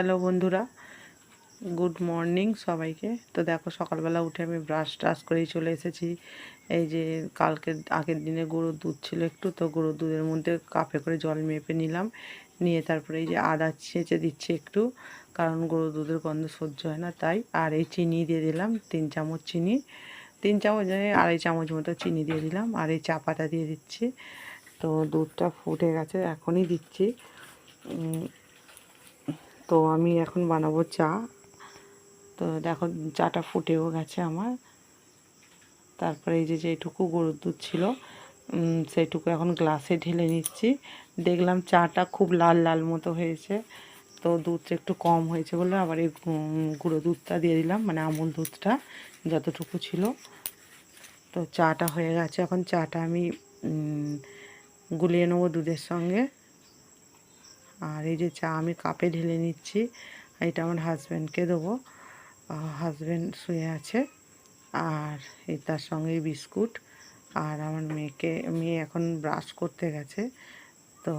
Hello বন্ধুরা, good morning সবাইকে। তো দেখো, সকালবেলা উঠে আমি ব্রাশ টাশ করেই চলে এসেছি। এই যে কালকে আগের দিনে গরুর দুধ ছিল একটু, তো গরুর দুধের মধ্যে কাপে করে জল মেপে নিলাম। নিয়ে তারপরে এই যে আদা ছেঁচে দিচ্ছি একটু, কারণ গরুর দুধের গন্ধ সহ্য হয় না, তাই। আর এই চিনি দিয়ে দিলাম, তিন চামচ চিনি। তিন চামচ আড়াই চামচ মতো চিনি দিয়ে দিলাম, আর এই চা পাতা দিয়ে দিচ্ছি। তো দুধটা ফুটে গেছে, এখনই দিচ্ছি। তো আমি এখন বানাবো চা। তো দেখো চাটা ফুটেও গেছে আমার। তারপরে এই যে যেটুকু গরুর দুধ ছিল সেটুকু এখন গ্লাসে ঢেলে নিচ্ছি। দেখলাম চাটা খুব লাল লাল মতো হয়েছে, তো দুধটা একটু কম হয়েছে বলে আবার এই গুঁড়ো দুধটা দিয়ে দিলাম মানে আমুল দুধটা যতটুকু ছিল। তো চাটা হয়ে গেছে। এখন চাটা আমি গুলিয়ে নেব দুধের সঙ্গে। আর এই যে চা আমি কাপে ঢেলে নিচ্ছি, এটা আমার হাজব্যান্ডকে দেবো। হাজব্যান্ড শুয়ে আছে, আর এই তার সঙ্গে বিস্কুট। আর আমার মেয়েকে, মেয়ে এখন ব্রাশ করতে গেছে, তো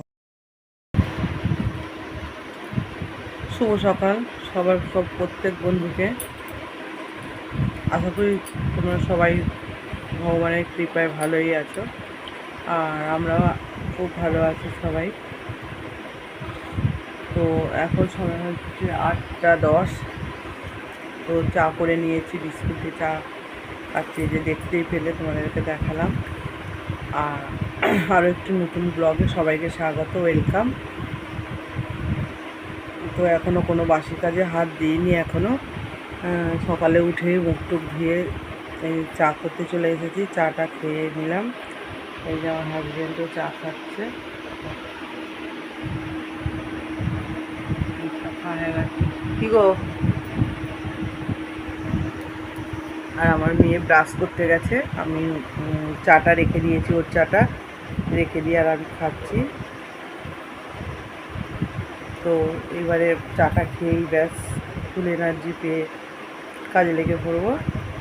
শুভ সকাল সবার সব, প্রত্যেক বন্ধুকে। আশা করি তোমরা সবাই ভগবানের কৃপায় ভালোই আছো, আর আমরা খুব ভালো আছি সবাই। তো এখন সময় হচ্ছে আটটা দশ। তো চা করে নিয়েছি, বিস্কুটে চা খাচ্ছি যে দেখতেই পেলে, তোমাদেরকে দেখালাম। আর আরও একটি নতুন ব্লগে সবাইকে স্বাগত, ওয়েলকাম। তো এখনও কোনো বাসি কাজে হাত দিইনি এখনও সকালে উঠে মুখ টুক ধুয়ে চা করতে চলে এসেছি, চাটা খেয়ে নিলাম। এই যে আমার হাজব্যান্ডও চা খাচ্ছে। কি। গো? আর আমার মেয়ে ব্রাশ করতে গেছে। আমি চাটা রেখে দিয়েছি ওর চাটা। রেখে দিয়ে আর আমি খাচ্ছি। তো এবারে চাটা খেয়েই ব্যাস, ফুল এনার্জি পেয়ে কাজে লেগে পড়ব।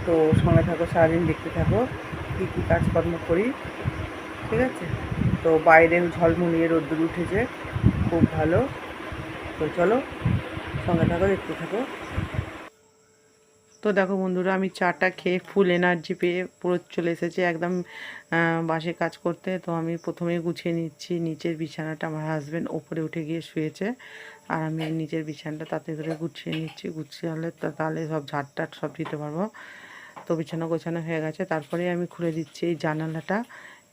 তো সঙ্গে থাকো, সারাদিন দেখতে থাকো, কী কী কাজকর্ম করি। ঠিক আছে? তো বাইরে ঝলমুলিয়ে রোদ্দুর উঠেছে, খুব ভালো। তো চলো। সঙ্গে থাকো দেখতে থাকো। তো দেখো বন্ধুরা, আমি চাটা খেয়ে ফুল এনার্জি পেয়ে পুরো চলে এসেছি একদম বাসে কাজ করতে। তো আমি প্রথমে গুছিয়ে নিচ্ছি। নিচের বিছানাটা আমার হাজব্যান্ড ওপরে উঠে গিয়ে শুয়েছে। আর আমি নিচের বিছানাটা তাতে করে গুছিয়ে নিচ্ছি। গুছিয়ে হলে তাহলে সব ঝাড় টাট সব দিতে পারব। তো বিছানা গোছানো হয়ে গেছে। তারপরে আমি খুলে দিচ্ছি এই জানালাটা।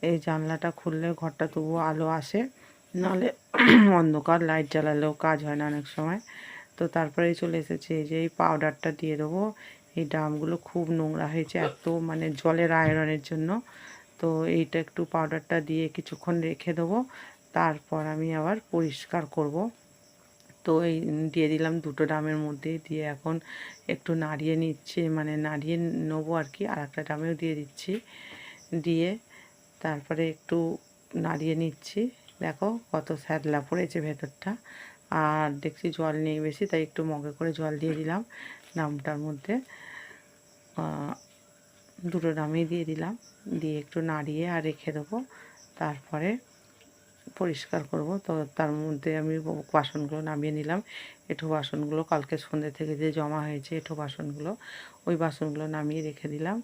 এই জানলাটা খুললে ঘরটা তবুও আলো আসে। নাহলে অন্ধকার লাইট জ্বালালেও কাজ হয় না অনেক সময়। তো তারপরে চলে এসেছে, এই যে এই পাউডারটা দিয়ে দেবো। এই ড্রামগুলো খুব নোংরা হয়েছে, এত মানে জলের আয়রনের জন্য। তো এইটা একটু পাউডারটা দিয়ে কিছুক্ষণ রেখে দেবো, তারপর আমি আবার পরিষ্কার করব। তো এই দিয়ে দিলাম দুটো ড্রামের মধ্যে, দিয়ে এখন একটু নাড়িয়ে নিচ্ছি মানে নাড়িয়ে নেব আর কি, আর একটা ড্রামেও দিয়ে দিচ্ছি। দিয়ে তারপরে একটু নাড়িয়ে নিচ্ছি, দেখো কত স্যাদলা পড়েছে ভেতরটা। আর দেখছি জল নেই বেশি, তাই একটু মগে করে জল দিয়ে দিলাম ড্রামটার মধ্যে। দুটো ড্রামেই দিয়ে দিলাম, দিয়ে একটু নাড়িয়ে আর রেখে দেবো। তারপরে পরিষ্কার করব। তো তার মধ্যে আমি বাসনগুলো নামিয়ে নিলাম। এঁঠো বাসনগুলো কালকে সন্ধ্যে থেকে যে জমা হয়েছে এঁঠো বাসনগুলো, ওই বাসনগুলো নামিয়ে রেখে দিলাম।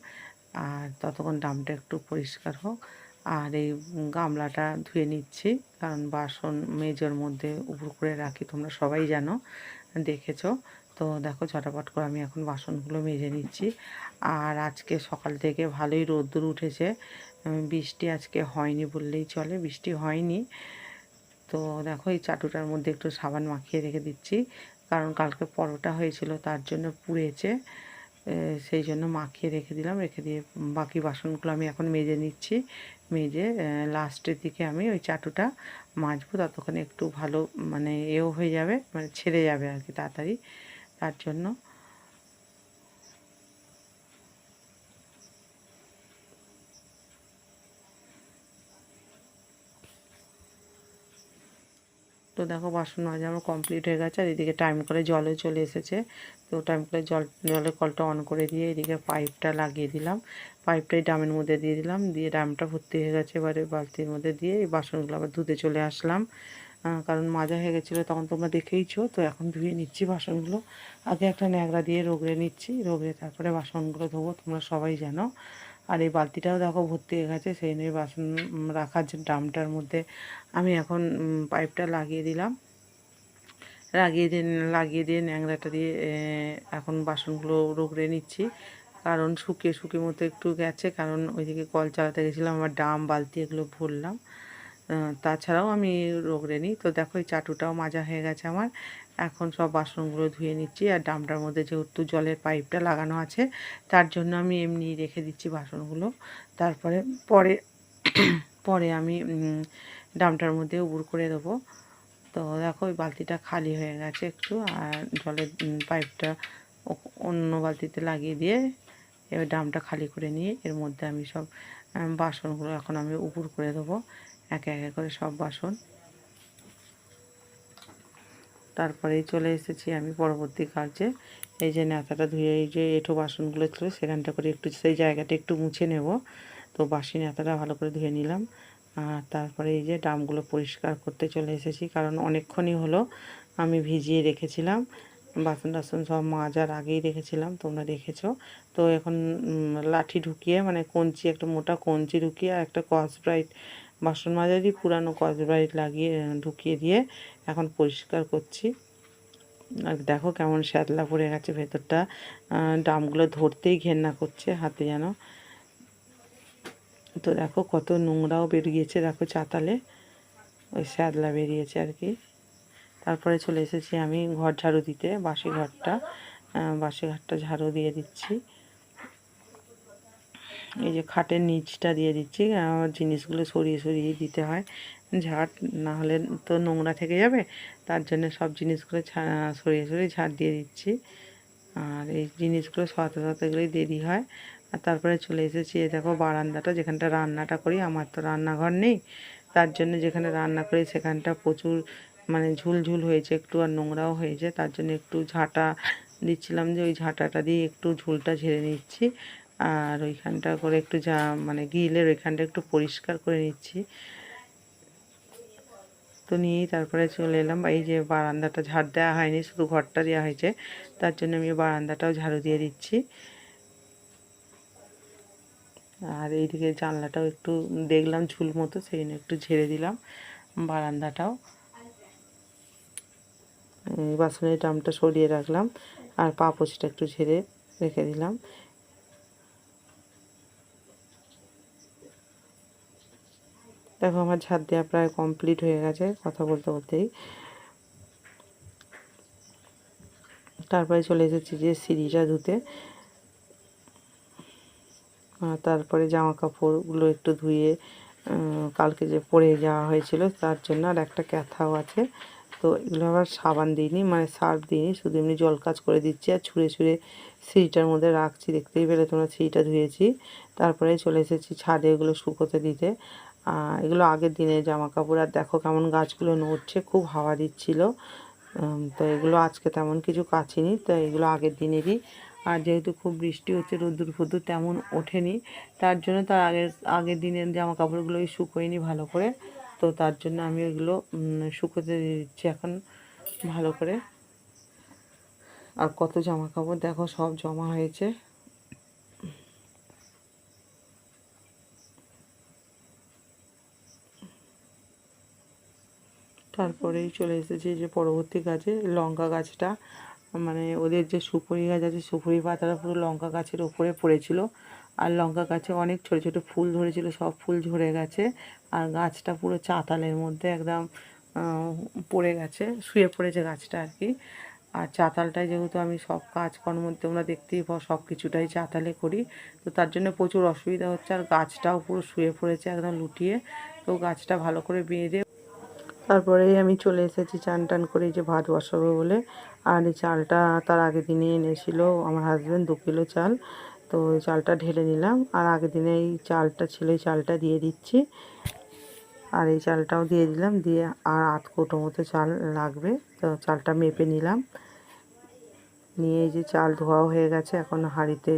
আর ততক্ষণ ডামটা একটু পরিষ্কার হোক। আর এই গামলাটা ধুয়ে নিচ্ছি। কারণ বাসন মেজের মধ্যে উপর করে রাখি, তোমরা সবাই জানো, দেখেছ। তো দেখো, ঝটাপট করে আমি এখন বাসনগুলো মেজে নিচ্ছি। আর আজকে সকাল থেকে ভালোই রোদ্দুর উঠেছে। বৃষ্টি আজকে হয়নি বললেই চলে, বৃষ্টি হয়নি। তো দেখো, এই চাটুটার মধ্যে একটু সাবান মাখিয়ে রেখে দিচ্ছি। কারণ কালকে পরোটা হয়েছিল, তার জন্য পুড়েছে। সেই জন্য মাখিয়ে রেখে দিলাম, রেখে দিয়ে বাকি বাসনগুলো আমি এখন মেজে নিচ্ছি। মেজে লাস্টের দিকে আমি ওই চাটুটা মাজবো, ততক্ষণে একটু ভালো মানে এও হয়ে যাবে মানে ছেড়ে যাবে আর কি তাড়াতাড়ি, তার জন্য। দেখো বাসন মাজা আমার কমপ্লিট হয়ে গেছে, আর এদিকে টাইম করে জলও চলে এসেছে। তো টাইম করে জল, জলের কলটা অন করে দিয়ে এদিকে পাইপটা লাগিয়ে দিলাম। পাইপটাই ড্রামের মধ্যে দিয়ে দিলাম, দিয়ে ড্রামটা ভর্তি হয়ে গেছে এবারে বালতির মধ্যে দিয়ে এই বাসনগুলো আবার ধুতে চলে আসলাম। কারণ মাজা হয়ে গেছিল, তখন তোমরা দেখেইছো, তো এখন ধুয়ে নিচ্ছি বাসনগুলো। আগে একটা ন্যাকড়া দিয়ে রোগড়ে নিচ্ছি, রোগড়ে তারপরে বাসনগুলো ধোবো, তোমরা সবাই জানো। আর এই বালতিটাও দেখো ভর্তি হয়ে গেছে, সেই নিয়ে বাসন রাখার যে ড্রামটার মধ্যে আমি এখন পাইপটা লাগিয়ে দিলাম। লাগিয়ে দিয়ে লাগিয়ে দিয়ে ন্যাংরাটা দিয়ে এখন বাসনগুলো রোগড়ে নিচ্ছি। কারণ শুকিয়ে শুকিয়ে মতো একটু গেছে, কারণ ওইদিকে কল চালাতে গেছিলাম, আমার ড্রাম বালতি এগুলো ভরলাম। তাছাড়াও আমি রোগড়ে নিই। তো দেখো, এই চাটুটাও মাজা হয়ে গেছে আমার। এখন সব বাসনগুলো ধুয়ে নিচ্ছি আর ডামটার মধ্যে যেহেতু জলের পাইপটা লাগানো আছে, তার জন্য আমি এমনি রেখে দিচ্ছি বাসনগুলো। তারপরে পরে পরে আমি ডামটার মধ্যে উবুর করে দেবো। তো দেখো, ওই বালতিটা খালি হয়ে গেছে একটু আর জলের পাইপটা অন্য বালতিতে লাগিয়ে দিয়ে এবার ড্রামটা খালি করে নিয়ে এর মধ্যে আমি সব বাসনগুলো এখন আমি উপর করে দেবো। একে একে করে সব বাসন। তারপরেই চলে এসেছি আমি পরবর্তী কাজে এই যে নেতাটা ধুয়ে এই যে এঁঠো বাসনগুলো ছিল, সেখানটা করে একটু সেই জায়গাটা একটু মুছে নেব। তো বাসি নেতাটা ভালো করে ধুয়ে নিলাম। আর তারপরে এই যে ড্রামগুলো পরিষ্কার করতে চলে এসেছি, কারণ অনেকক্ষণই হলো আমি ভিজিয়ে রেখেছিলাম। বাসন টাসন সব মাজার আগেই রেখেছিলাম, তোমরা দেখেছ। তো এখন লাঠি ঢুকিয়ে মানে কঞ্চি, একটা মোটা কঞ্চি ঢুকিয়ে, আর একটা কস ব্রাইট বাসন মাজারই পুরানো কস লাগিয়ে ঢুকিয়ে দিয়ে এখন পরিষ্কার করছি। আর দেখো কেমন শ্যাতলা পড়ে গেছে ভেতরটা। আহ, ড্রামগুলো ধরতেই ঘেন্না করছে হাতে যেন। তো দেখো কত নোংরাও বেরিয়েছে দেখো চাতালে। ওই শ্যাদলা বেরিয়েছে আর কি। তারপরে চলে এসেছি আমি ঘর ঝাড়ু দিতে বাসি ঘরটা বাসি ঘরটা ঝাড়ু দিয়ে দিচ্ছি। এই যে খাটের নিচটা দিয়ে দিচ্ছি জিনিসগুলো সরিয়ে সরিয়ে দিতে হয়। ঝাড়, না হলে তো নোংরা থেকে যাবে, তার জন্য সব জিনিসগুলো সরিয়ে সরিয়ে ঝাড় দিয়ে দিচ্ছি। আর এই জিনিসগুলো সরাতে সরাতে গেলেই দেরি হয়। আর তারপরে চলে এসেছি, এই দেখো বারান্দাটা, যেখানটা রান্নাটা করি, আমার তো রান্নাঘর নেই। তার জন্য যেখানে রান্না করি, সেখানটা প্রচুর মানে ঝুলঝুল হয়েছে, একটু আর নোংরাও হয়েছে। তার জন্য একটু ঝাঁটা দিচ্ছিলাম যে ওই ঝাঁটাটা দিয়ে একটু ঝুলটা ঝেড়ে নিচ্ছি। আর ওইখানটা করে একটু যা মানে গিলের ওইখানটা একটু পরিষ্কার করে নিচ্ছি। তো নিয়েই তারপরে চলে এলাম। এই যে বারান্দাটা ঝাড় দেওয়া হয়নি, শুধু ঘরটা দেওয়া হয়েছে। তার জন্য আমি বারান্দাটাও ঝাড়ু দিয়ে দিচ্ছি। আর এইদিকে জানলাটাও একটু দেখলাম ঝুল মতো, সেই জন্য একটু ঝেড়ে দিলাম বারান্দাটাও। বাসনের ড্রামটা সরিয়ে রাখলাম, আর পাপোচটা একটু ঝেড়ে রেখে দিলাম। দেখো আমার ঝাড় দেওয়া প্রায় কমপ্লিট হয়ে গেছে, কথা বলতে বলতেই। তারপরে চলে এসেছি যে সিঁড়িটা ধুতে। তারপরে জামা কাপড়গুলো একটু ধুয়ে কালকে যে পরে যাওয়া হয়েছিল তার জন্য আর একটা ক্যাথাও আছে। তো এগুলো আবার সাবান দিইনি মানে সার্ফ দিইনি, শুধু এমনি জল কাজ করে দিচ্ছি আর ছুঁড়ে ছুঁড়ে সিঁড়িটার মধ্যে রাখছি, দেখতেই পেলে তোমরা সিঁড়িটা ধুয়েছি। তারপরে চলে এসেছি ছাদে এগুলো শুকোতে দিতে। এগুলো আগের দিনের জামা কাপড় আর দেখো কেমন গাছগুলো নড়ছে, খুব হাওয়া দিচ্ছিল। তো এগুলো আজকে তেমন কিছু কাচিনি তো এগুলো আগের দিনেরই। আর যেহেতু খুব বৃষ্টি হচ্ছে, রোদ্দুর ফোদ্দুর তেমন ওঠেনি। তার জন্য তার আগের আগের দিনের জামা কাপড়গুলোই শুকোয়নি ভালো করে। তো তার জন্য আমি ওইগুলো শুকোতে দিচ্ছি এখন ভালো করে। আর কত জামা কাপড় দেখো সব জমা হয়েছে। তারপরেই চলে এসেছি যে পরবর্তী গাছে, লঙ্কা গাছটা। মানে ওদের যে সুপুরি গাছ আছে, সুপুরি পাতাটা পুরো লঙ্কা গাছের ওপরে পড়েছিল। আর লঙ্কা গাছে অনেক ছোট ছোট ফুল ধরেছিল, সব ফুল ঝরে গেছে। আর গাছটা পুরো চাতালের মধ্যে একদম পড়ে গেছে, শুয়ে পড়েছে গাছটা আর কি। আর চাতালটায় যেহেতু আমি সব কাজকর্ম তোমরা দেখতেই পাও, সব কিছুটাই চাতালে করি। তো তার জন্য প্রচুর অসুবিধা হচ্ছে, আর গাছটাও পুরো শুয়ে পড়েছে একদম লুটিয়ে। তো গাছটা ভালো করে বেঁধে তারপরেই আমি চলে এসেছি চান টান করে যে ভাত বসাবো বলে। আর এই চালটা তার আগের দিনে এনেছিল আমার হাজব্যান্ড দু কিলো চাল। তো ওই চালটা ঢেলে নিলাম আর আগের দিনে এই চালটা ছিল, এই চালটা দিয়ে দিচ্ছি। আর এই চালটাও দিয়ে দিলাম, দিয়ে আর আধ কৌটো মতো চাল লাগবে। তো চালটা মেপে নিলাম। নিয়ে এই যে চাল ধোয়াও হয়ে গেছে, এখন হাঁড়িতে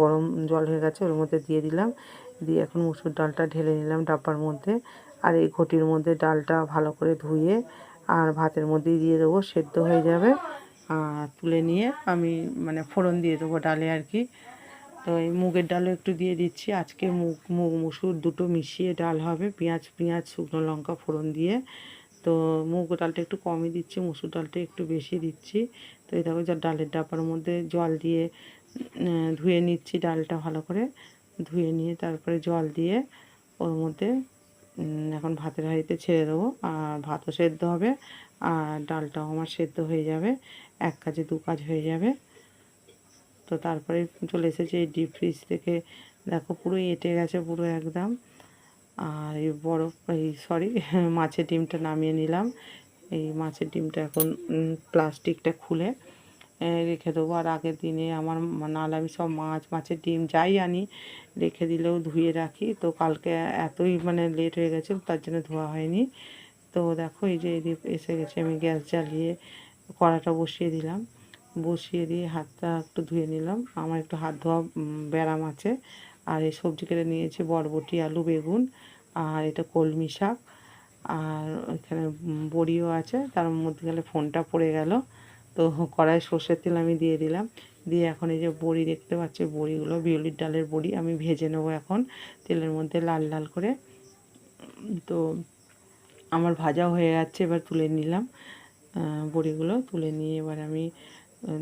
গরম জল হয়ে গেছে ওর মধ্যে দিয়ে দিলাম। দিয়ে এখন মুসুর ডালটা ঢেলে নিলাম ডাব্বার মধ্যে। আর এই ঘটির মধ্যে ডালটা ভালো করে ধুয়ে আর ভাতের মধ্যেই দিয়ে দেবো, সেদ্ধ হয়ে যাবে। আর তুলে নিয়ে আমি মানে ফোড়ন দিয়ে দেবো ডালে আর কি। তো এই মুগের ডালও একটু দিয়ে দিচ্ছি। আজকে মুগ মুগ, মুসুর দুটো মিশিয়ে ডাল হবে। পেঁয়াজ পেঁয়াজ, শুকনো লঙ্কা ফোড়ন দিয়ে। তো মুগ ডালটা একটু কমই দিচ্ছি, মুসুর ডালটা একটু বেশি দিচ্ছি। তো এই দেখো যা ডালের ডাব্বার মধ্যে জল দিয়ে ধুয়ে নিচ্ছি ডালটা ভালো করে। ধুয়ে নিয়ে তারপরে জল দিয়ে ওর মধ্যে এখন ভাতের হাঁড়িতে ছেড়ে দেবো। আর ভাতও সেদ্ধ হবে, আর ডালটাও আমার সেদ্ধ হয়ে যাবে। এক কাজে দু কাজ হয়ে যাবে। তো তারপরে চলে এসেছে এই ডিপ ফ্রিজ থেকে। দেখো পুরো এঁটে গেছে পুরো একদম। আর এই বরফ এই সরি, মাছের ডিমটা নামিয়ে নিলাম। এই মাছের ডিমটা এখন প্লাস্টিকটা খুলে রেখে দেবো। আর আগের দিনে আমার নাহলে আমি সব মাছ, মাছের ডিম যাই আনি, রেখে দিলেও ধুয়ে রাখি। তো কালকে এতই মানে লেট হয়ে গেছে, তার জন্য ধোয়া হয়নি। তো দেখো, এই যে এসে গেছে, আমি গ্যাস জ্বালিয়ে কড়াটা বসিয়ে দিলাম। বসিয়ে দিয়ে হাতটা একটু ধুয়ে নিলাম। আমার একটু হাত ধোয়া ব্যারাম আছে। আর এই সবজি কেটে নিয়েছি, বরবটি, আলু, বেগুন, আর এটা কলমি শাক। আর এখানে বড়িও আছে। তার মধ্যে গেলে ফোনটা পড়ে গেল। তো কড়াই সর্ষের তেল আমি দিয়ে দিলাম। দিয়ে এখন এই যে বড়ি দেখতে পাচ্ছি, বড়িগুলো, বিউলির ডালের বড়ি আমি ভেজে নেব এখন তেলের মধ্যে লাল লাল করে। তো আমার ভাজা হয়ে যাচ্ছে এবার তুলে নিলাম। বড়িগুলো তুলে নিয়ে এবার আমি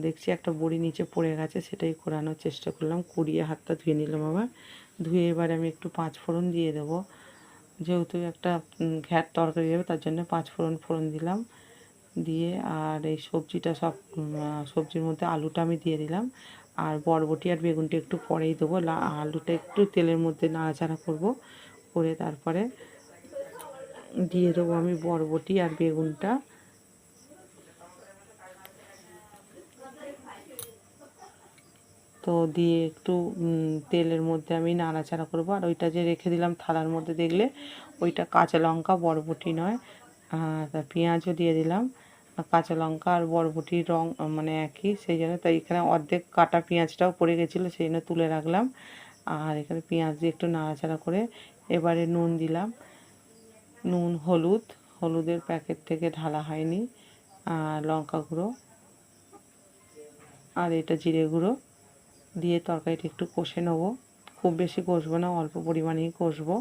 দেখছি একটা বড়ি নিচে পড়ে গেছে, সেটাই কোরানোর চেষ্টা করলাম। কুড়িয়ে হাতটা ধুয়ে নিলাম আবার। ধুয়ে এবার আমি একটু পাঁচ ফোড়ন দিয়ে দেবো। যেহেতু একটা ঘ্যাট তরকারি হবে, তার জন্য পাঁচ ফোড়ন ফোড়ন দিলাম। দিয়ে আর এই সবজিটা সব সবজির মধ্যে আলুটা আমি দিয়ে দিলাম। আর বরবটি আর বেগুনটা একটু পরেই দেবো। আলুটা একটু তেলের মধ্যে নাড়াচাড়া করব। করে তারপরে দিয়ে দেবো আমি বরবটি আর বেগুনটা। তো দিয়ে একটু তেলের মধ্যে আমি নাড়াচাড়া করব। আর ওইটা যে রেখে দিলাম থালার মধ্যে দেখলে, ওইটা কাঁচা লঙ্কা, বরবটি নয়, আর পেঁয়াজও দিয়ে দিলাম। কাঁচা লঙ্কা আর বরবটির রং মানে একই, সেই জন্য তাই এখানে অর্ধেক কাটা পেঁয়াজটাও পড়ে গেছিল, সেই জন্য তুলে রাখলাম। আর এখানে পেঁয়াজ দিয়ে একটু নাড়াচাড়া করে এবারে নুন দিলাম। নুন, হলুদ, হলুদের প্যাকেট থেকে ঢালা হয়নি। আর লঙ্কা গুঁড়ো আর এটা জিরে গুঁড়ো দিয়ে তরকারিটা একটু কষে নেব। খুব বেশি কষবো না, অল্প পরিমাণেই কষবো।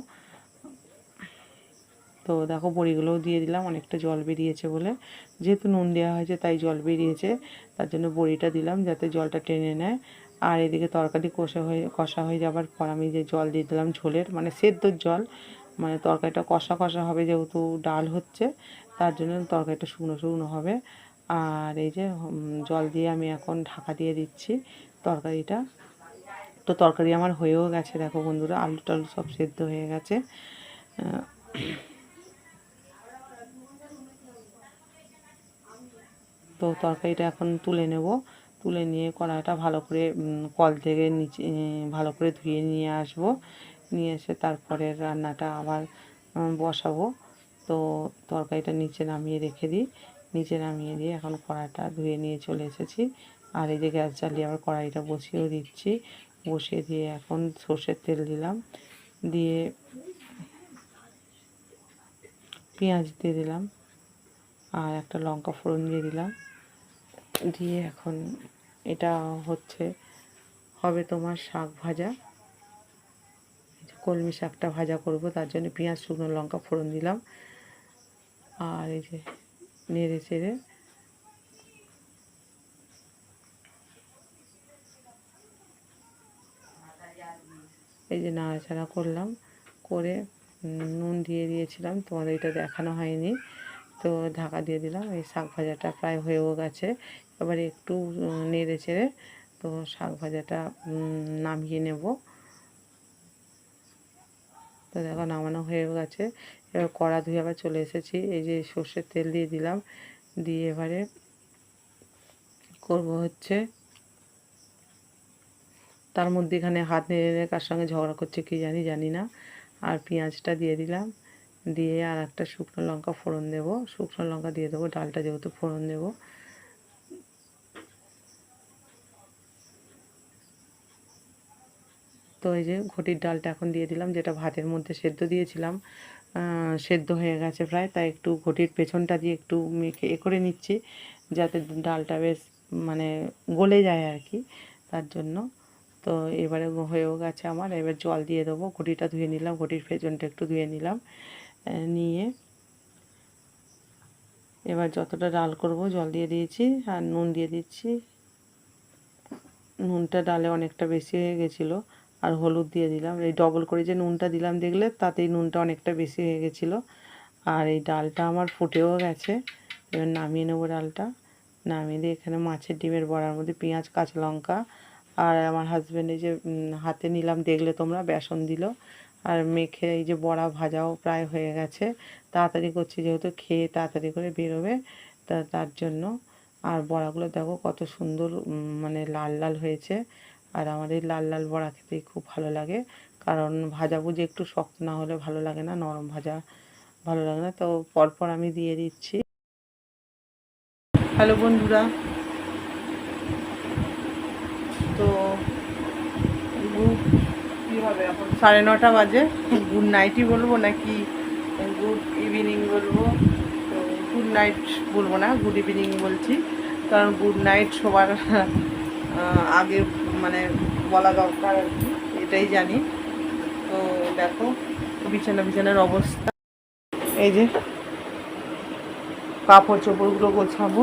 তো দেখো বড়িগুলোও দিয়ে দিলাম, অনেকটা জল বেরিয়েছে বলে। যেহেতু নুন দেওয়া হয়েছে, তাই জল বেরিয়েছে, তার জন্য বড়িটা দিলাম যাতে জলটা টেনে নেয়। আর এদিকে তরকারি কষা হয়ে কষা হয়ে যাবার পর আমি যে জল দিয়ে দিলাম ঝোলের মানে সেদ্ধর জল মানে তরকারিটা কষা কষা হবে যেহেতু ডাল হচ্ছে, তার জন্য তরকারিটা শুকনো শুকনো হবে। আর এই যে জল দিয়ে আমি এখন ঢাকা দিয়ে দিচ্ছি তরকারিটা। তো তরকারি আমার হয়েও গেছে, দেখো বন্ধুরা, আলু টালু সব সেদ্ধ হয়ে গেছে। তো তরকারিটা এখন তুলে নেব। তুলে নিয়ে কড়াইটা ভালো করে কল থেকে নিচে ভালো করে ধুয়ে নিয়ে আসব। নিয়ে এসে তারপরে রান্নাটা আবার বসাবো। তো তরকারিটা নিচে নামিয়ে রেখে দিই। নিচে নামিয়ে দিয়ে এখন কড়াইটা ধুয়ে নিয়ে চলে এসেছি। আর এই যে গ্যাস জ্বালিয়ে আবার কড়াইটা বসিয়েও দিচ্ছি। বসিয়ে দিয়ে এখন সর্ষের তেল দিলাম। দিয়ে পেঁয়াজ দিয়ে দিলাম। আর একটা লঙ্কা ফোড়ন দিয়ে দিলাম। দিয়ে এখন এটা হচ্ছে, হবে তোমার শাক ভাজা। কলমি শাকটা ভাজা করব, তার জন্য পেঁয়াজ, শুকনো লঙ্কা ফোড়ন দিলাম। আর এই যে নেড়ে চেড়ে এই যে নাড়াচাড়া করলাম, করে নুন দিয়ে দিয়েছিলাম। তোমাদের এটা দেখানো হয়নি। তো ঢাকা দিয়ে দিলাম, এই শাক ভাজাটা প্রায় হয়েও গেছে। এবারে একটু নেড়ে চেড়ে তো শাক ভাজাটা নামিয়ে নেব। তো দেখো, নামানো হয়েও গেছে। এবার কড়া ধুয়ে আবার চলে এসেছি। এই যে সর্ষের তেল দিয়ে দিলাম। দিয়ে এবারে করব হচ্ছে, তার মধ্যে এখানে হাত নেড়ে কার সঙ্গে ঝগড়া করছে কি জানি জানি না। আর পেঁয়াজটা দিয়ে দিলাম। দিয়ে আর একটা শুকনো লঙ্কা ফোড়ন দেবো। শুকনো লঙ্কা দিয়ে দেবো, ডালটা যেহেতু ফোড়ন দেবো। তো এই যে ঘটির ডালটা এখন দিয়ে দিলাম, যেটা ভাতের মধ্যে সেদ্ধ দিয়েছিলাম। সেদ্ধ হয়ে গেছে প্রায়, তাই একটু ঘটির পেছনটা দিয়ে একটু মেখে এ করে নিচ্ছি, যাতে ডালটা বেশ মানে গলে যায় আর কি, তার জন্য। তো এবারে হয়েও গেছে আমার, এবার জল দিয়ে দেবো, ঘটিটা ধুয়ে নিলাম, ঘটির পেছনটা একটু ধুয়ে নিলাম নিয়ে এবার যতটা ডাল করব জল দিয়ে দিয়েছি, আর নুন দিয়ে দিচ্ছি। নুনটা ডালে অনেকটা বেশি হয়ে গেছিল আর হলুদ দিয়ে দিলাম। এই ডবল করে যে নুনটা দিলাম দেখলে তাতেই নুনটা অনেকটা বেশি হয়ে গেছিল। আর এই ডালটা আমার ফুটেও গেছে। এবার নামিয়ে নেব ডালটা। নামিয়ে দিয়ে এখানে মাছের ডিমের বড়ার মধ্যে পেঁয়াজ, কাঁচা লঙ্কা আর আমার হাজব্যান্ড এই যে হাতে নিলাম, দেখলে তোমরা, বেসন দিল। আর মেখে এই যে বড়া ভাজাও প্রায় হয়ে গেছে। তাড়াতাড়ি করছি যেহেতু, খেয়ে তাড়াতাড়ি করে বেরোবে তা, তার জন্য। আর বড়াগুলো দেখো কত সুন্দর মানে লাল লাল হয়েছে। আর এই লাল লাল বড়া খেতেই খুব ভালো লাগে। কারণ ভাজা ভাজাভুজি একটু শক্ত না হলে ভালো লাগে না, নরম ভাজা ভালো লাগে না। তো পরপর আমি দিয়ে দিচ্ছি। হ্যালো বন্ধুরা। তো সাড়ে নটা বাজে। গুড নাইটই বলব নাকি গুড ইভিনিং বলব? তো গুড নাইট বলব না, গুড ইভিনিং বলছি। কারণ গুড নাইট সবার আগে মানে বলা দরকার আর কি, এটাই জানি। তো দেখো, বিছানা, বিছানার অবস্থা। এই যে কাপড় চোপড়গুলো গোছাবো।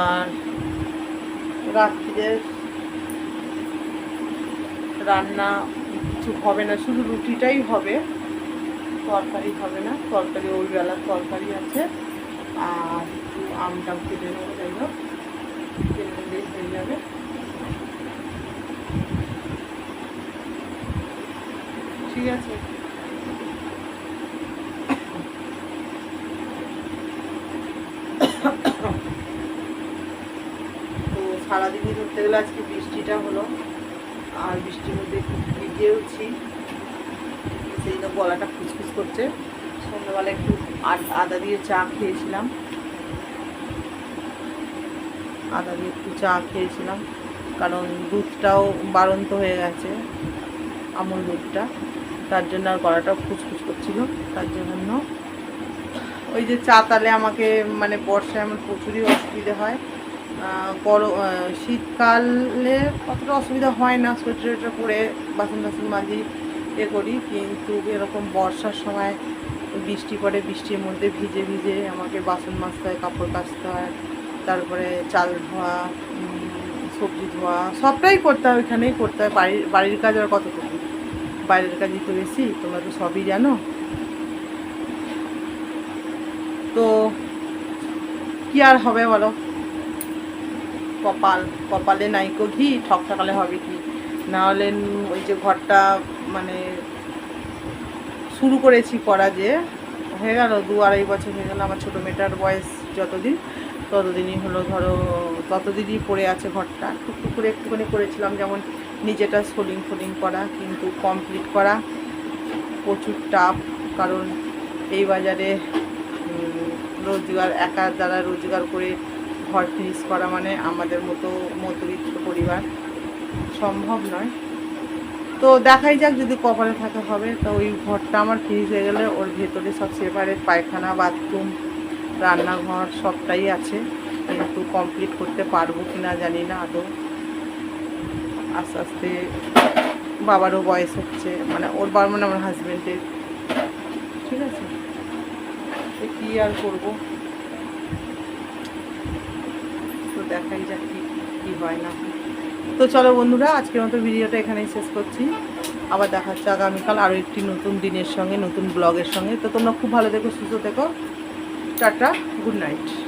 আর রাত্রিরে রান্না কিছু হবে না, শুধু রুটিটাই হবে। তরকারি হবে না, তরকারি ওই বেলার তরকারি আছে। আর একটু কেটে নেব, যাই হোক। তো সারাদিনই ধরতে গেলে আজকে বৃষ্টিটা হলো, আর বৃষ্টির মধ্যে ভিজেওছি। সেই জন্য গলাটা খুসখুস করছে। সন্ধ্যাবেলা একটু আদা দিয়ে চা খেয়েছিলাম। আদা দিয়ে একটু চা খেয়েছিলাম, কারণ দুধটাও বাড়ন্ত হয়ে গেছে, আমুল দুধটা। তার জন্য আর গলাটাও খুসখুস করছিল, তার জন্য। ওই যে চা তালে আমাকে মানে বর্ষায় আমার প্রচুরই অসুবিধে হয়। গরম শীতকালে অতটা অসুবিধা হয় না, সোয়েটার টোয়েটার পরে বাসন টাসন মাজি, এ করি। কিন্তু এরকম বর্ষার সময় বৃষ্টি পড়ে, বৃষ্টির মধ্যে ভিজে ভিজে আমাকে বাসন মাজতে হয়, কাপড় কাচতে হয়। তারপরে চাল ধোয়া সবজি ধোয়া, সবটাই করতে হয়, ওইখানেই করতে হয়। বাড়ির বাড়ির কাজ আর কতটুকু? বাইরের কাজই তো বেশি, তোমরা তো সবই জানো। তো কি আর হবে বলো? কপাল, কপালে নাইকো ঘি ঠক ঠকালে হবে কি? না হলে ওই যে ঘরটা মানে শুরু করেছি করা যে, হয়ে গেল, দু আড়াই বছর হয়ে গেল, আমার ছোটো মেয়েটার বয়স। যতদিন, ততদিনই হলো, ধরো, ততদিনই পড়ে আছে ঘরটা। টুকটুক করে একটুখানি করেছিলাম, যেমন নিজেটা সোলিং ফোলিং করা, কিন্তু কমপ্লিট করা। প্রচুর টাফ, কারণ এই বাজারে রোজগার একার দ্বারা রোজগার করে ঘর ফিনিশ করা মানে আমাদের মতো মধ্যবিত্ত পরিবার, সম্ভব নয়। তো দেখাই যাক যদি কপালে থাকা হবে, তো ওই ঘরটা আমার ফিনিশ হয়ে গেলে ওর ভেতরে সব সেপারেট পায়খানা বাথরুম রান্নাঘর সবটাই আছে, কিন্তু কমপ্লিট করতে পারব কি না জানি না আদৌ। আস্তে আস্তে বাবারও বয়স হচ্ছে মানে ওর বাবার মানে আমার হাজব্যান্ডের ঠিক আছে? কী আর করব? তো দেখাই যাক কি, কী হয় না। তো চলো বন্ধুরা, আজকের মতো ভিডিওটা এখানেই শেষ করছি। আবার দেখা হচ্ছে আগামীকাল আরও একটি নতুন দিনের সঙ্গে, নতুন ব্লগের সঙ্গে। তো তোমরা খুব ভালো থেকো, সুস্থ থেকো। Tata good night.